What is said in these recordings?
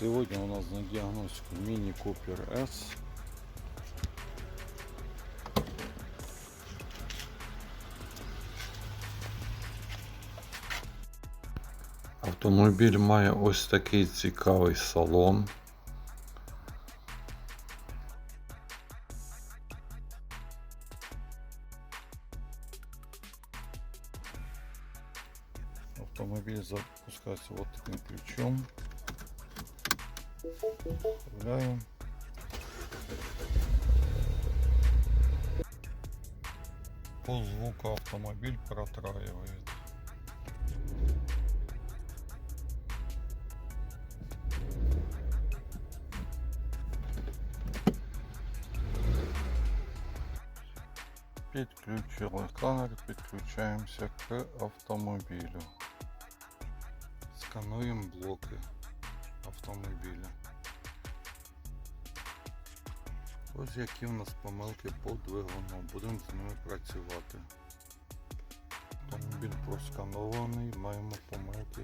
Сегодня у нас на диагностику Mini Cooper S. Автомобіль має ось такий цікавий салон. Автомобиль запускается вот таким ключом. Вставляем. По звуку автомобиль протраивает. Підключили камеру, підключаємося к автомобілю. Скануємо блоки Автомобіля. Ось які у нас помилки по двигуну. Будемо з ними працювати. Автомобіль просканований, маємо помилки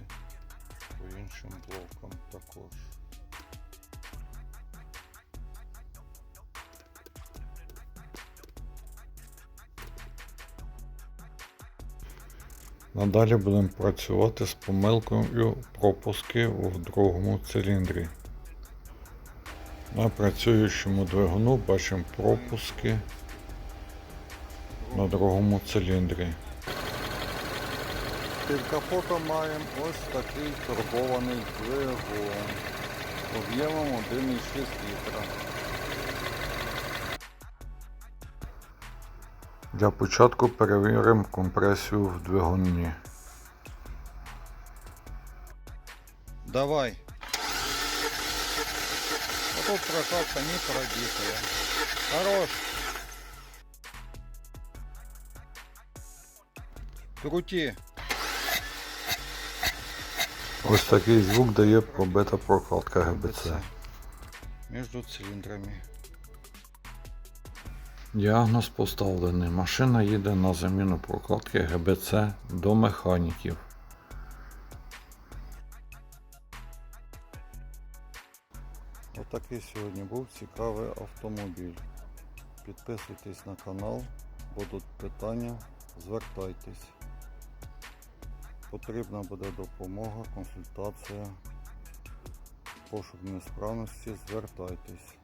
по іншим блокам також. Надалі будемо працювати з помилкою пропуски в другому циліндрі. На працюючому двигуну бачимо пропуски на другому циліндрі. Під капотом маємо ось такий турбований двигун об'ємом 1,6 літра. Для початку перевіримо компресію в двигуні. Давай. А тут прокатка не пробитая. Хорош. Крути. Ось такий звук дає пробита прокладка ГБЦ. Між циліндрами. Діагноз поставлений. Машина їде на заміну прокладки ГБЦ до механіків. Отакий сьогодні був цікавий автомобіль. Підписуйтесь на канал, будуть питання, звертайтесь. Потрібна буде допомога, консультація, пошук несправності, звертайтесь.